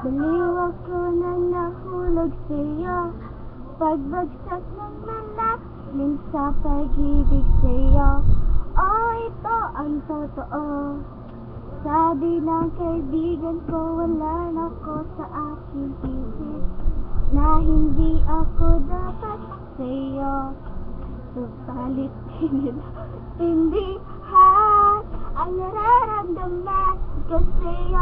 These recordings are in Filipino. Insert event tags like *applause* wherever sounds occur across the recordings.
Baliwag ko na nahulog sa'yo Pagbagsak ng malalim sa pag-ibig sa'yo Oh, ito ang totoo Sabi ng kaibigan ko Wala na ko sa aking isip Na hindi ako dapat sa'yo Subalit intindihan Ang nararamdaman ko sa'yo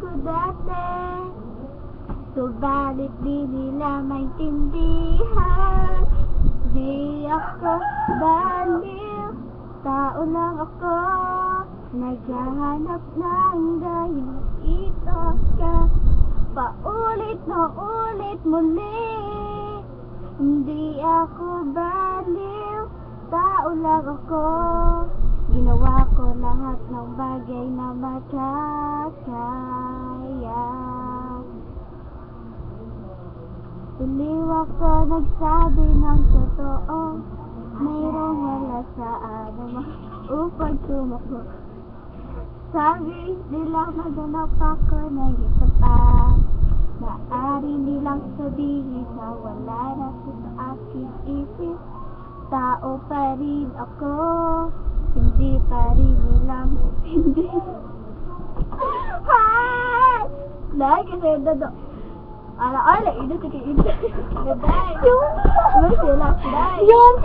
ko dati. Subalit di nila maintindihan. Di ako baliw Tao lang ako. Naghahanap ng gayong ito ka. Paulit na ulit muli. Hindi ako baliw Tao lang ako. Ginawa ko lahat ng bagay na makakaya Baliw ako nagsabi ng totoo. Mayroong wala sa ano upang tumakbo. Sabi nila maganap ako ng isa pa. Maari nilang sabihin na wala na sa aking isip. Tao pa rin ako Hindi pa rin nilang *laughs* hindi. Hi! Dahil kasi dodo Ala öyle iyilik iyilik. Ve ben. Yok. Mesela ben. Yok.